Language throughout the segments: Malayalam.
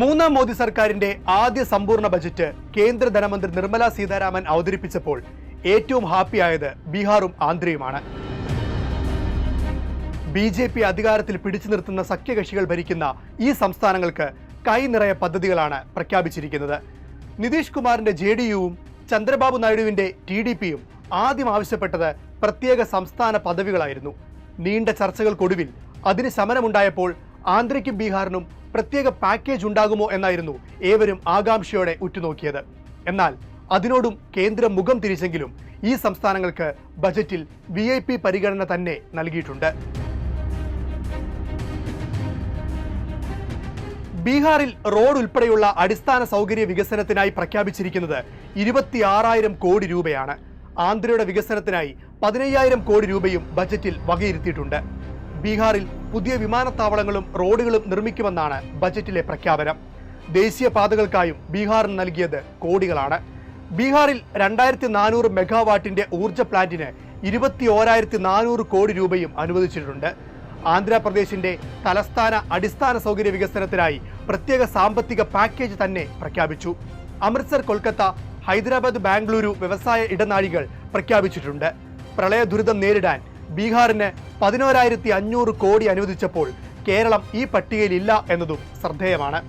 മൂന്നാം മോദി സർക്കാരിന്റെ ആദ്യ സമ്പൂർണ ബജറ്റ് കേന്ദ്ര ധനമന്ത്രി നിർമ്മല സീതാരാമൻ അവതരിപ്പിച്ചപ്പോൾ ഏറ്റവും ഹാപ്പിയായത് ബീഹാറും ആന്ധ്രയുമാണ്. ബി ജെ പി അധികാരത്തിൽ പിടിച്ചു നിർത്തുന്ന സഖ്യകക്ഷികൾ ഭരിക്കുന്ന ഈ സംസ്ഥാനങ്ങൾക്ക് കൈ നിറയ പദ്ധതികളാണ് പ്രഖ്യാപിച്ചിരിക്കുന്നത്. നിതീഷ് കുമാറിന്റെ ജെ ഡി യുവും ചന്ദ്രബാബു നായിഡുവിന്റെ ടി ഡി പിയും ആദ്യം ആവശ്യപ്പെട്ടത് പ്രത്യേക സംസ്ഥാന പദവികളായിരുന്നു. നീണ്ട ചർച്ചകൾക്കൊടുവിൽ അതിന് ശമനമുണ്ടായപ്പോൾ ആന്ധ്രയ്ക്കും ബീഹാറിനും പ്രത്യേക പാക്കേജ് ഉണ്ടാകുമോ എന്നായിരുന്നു ഏവരും ആകാംക്ഷയോടെ ഉറ്റുനോക്കിയത്. എന്നാൽ അതിനോടും കേന്ദ്രം മുഖം തിരിച്ചെങ്കിലും ഈ സംസ്ഥാനങ്ങൾക്ക് ബജറ്റിൽ വി ഐ പി പരിഗണന തന്നെ നൽകിയിട്ടുണ്ട്. ബീഹാറിൽ റോഡ് ഉൾപ്പെടെയുള്ള അടിസ്ഥാന സൗകര്യ വികസനത്തിനായി പ്രഖ്യാപിച്ചിരിക്കുന്നത് ഇരുപത്തിയാറായിരം കോടി രൂപയാണ്. ആന്ധ്രയുടെ വികസനത്തിനായി പതിനയ്യായിരം കോടി രൂപയും ബജറ്റിൽ വകയിരുത്തിയിട്ടുണ്ട്. ബീഹാറിൽ പുതിയ വിമാനത്താവളങ്ങളും റോഡുകളും നിർമ്മിക്കുമെന്നാണ് ബജറ്റിലെ പ്രഖ്യാപനം. ദേശീയ പാതകൾക്കായും ബീഹാറിന് നൽകിയത് കോടികളാണ്. ബീഹാറിൽ രണ്ടായിരത്തി നാനൂറ് മെഗാവാട്ടിന്റെ ഊർജ പ്ലാന്റിന് ഇരുപത്തി ഓരായിരത്തി നാനൂറ് കോടി രൂപയും അനുവദിച്ചിട്ടുണ്ട്. ആന്ധ്രാപ്രദേശിന്റെ തലസ്ഥാന അടിസ്ഥാന സൗകര്യ വികസനത്തിനായി പ്രത്യേക സാമ്പത്തിക പാക്കേജ് തന്നെ പ്രഖ്യാപിച്ചു. അമൃത്സർ കൊൽക്കത്ത ഹൈദരാബാദ് ബാംഗ്ലൂരു വ്യവസായ ഇടനാഴികൾ പ്രഖ്യാപിച്ചിട്ടുണ്ട്. പ്രളയ ദുരിതം നേരിടാൻ ബീഹാറിന് പതിനോരായിരത്തി അഞ്ഞൂറ് കോടി അനുവദിച്ചപ്പോൾ കേരളം ഈ പട്ടികയിലില്ല എന്നതും ശ്രദ്ധേയമാണ്.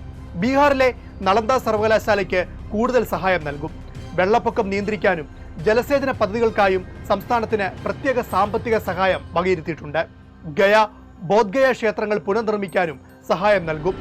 ബീഹാറിലെ നളന്ദ സർവകലാശാലയ്ക്ക് കൂടുതൽ സഹായം നൽകും. വെള്ളപ്പൊക്കം നിയന്ത്രിക്കാനും ജലസേചന പദ്ധതികൾക്കായും സംസ്ഥാനത്തിന് പ്രത്യേക സാമ്പത്തിക സഹായം വകയിരുത്തിയിട്ടുണ്ട്. ഗയ ബോധ്ഗയ ക്ഷേത്രങ്ങൾ പുനർനിർമ്മിക്കാനും സഹായം നൽകും.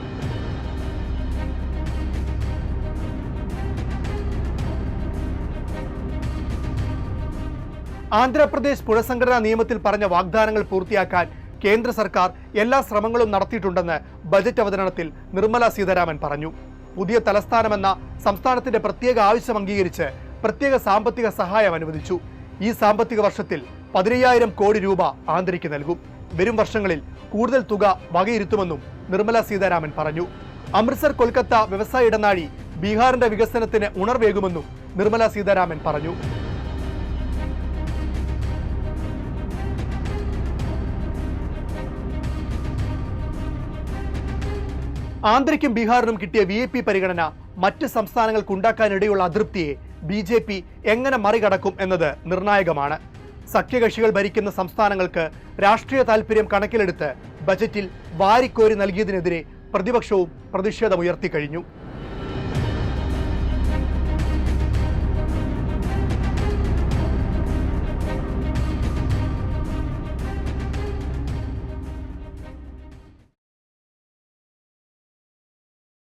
ആന്ധ്രാപ്രദേശ് പുനഃസംഘടനാ നിയമത്തിൽ പറഞ്ഞ വാഗ്ദാനങ്ങൾ പൂർത്തിയാക്കാൻ കേന്ദ്ര സർക്കാർ എല്ലാ ശ്രമങ്ങളും നടത്തിയിട്ടുണ്ടെന്ന് ബജറ്റ് അവതരണത്തിൽ നിർമ്മല സീതാരാമൻ പറഞ്ഞു. പുതിയ തലസ്ഥാനമെന്ന സംസ്ഥാനത്തിന്റെ പ്രത്യേക ആവശ്യം അംഗീകരിച്ച് പ്രത്യേക സാമ്പത്തിക സഹായം അനുവദിച്ചു. ഈ സാമ്പത്തിക വർഷത്തിൽ പതിനയ്യായിരം കോടി രൂപ ആന്ധ്രയ്ക്ക് നൽകും. വരും വർഷങ്ങളിൽ കൂടുതൽ തുക വകയിരുത്തുമെന്നും നിർമ്മല സീതാരാമൻ പറഞ്ഞു. അമൃത്സർ കൊൽക്കത്ത വ്യവസായ ഇടനാഴി ബീഹാറിന്റെ വികസനത്തിന് ഉണർവേകുമെന്നും നിർമ്മല സീതാരാമൻ പറഞ്ഞു. ആന്ധ്രയ്ക്കും ബീഹാറിനും കിട്ടിയ വി ഐ പി പരിഗണന മറ്റ് സംസ്ഥാനങ്ങൾക്ക് ഉണ്ടാക്കാനിടയുള്ള അതൃപ്തിയെ ബി ജെ പി എങ്ങനെ മറികടക്കും എന്നത് നിർണായകമാണ്. സഖ്യകക്ഷികൾ ഭരിക്കുന്ന സംസ്ഥാനങ്ങൾക്ക് രാഷ്ട്രീയ താൽപര്യം കണക്കിലെടുത്ത് ബജറ്റിൽ വാരിക്കോരി നൽകിയതിനെതിരെ പ്രതിപക്ഷവും പ്രതിഷേധമുയർത്തി കഴിഞ്ഞു.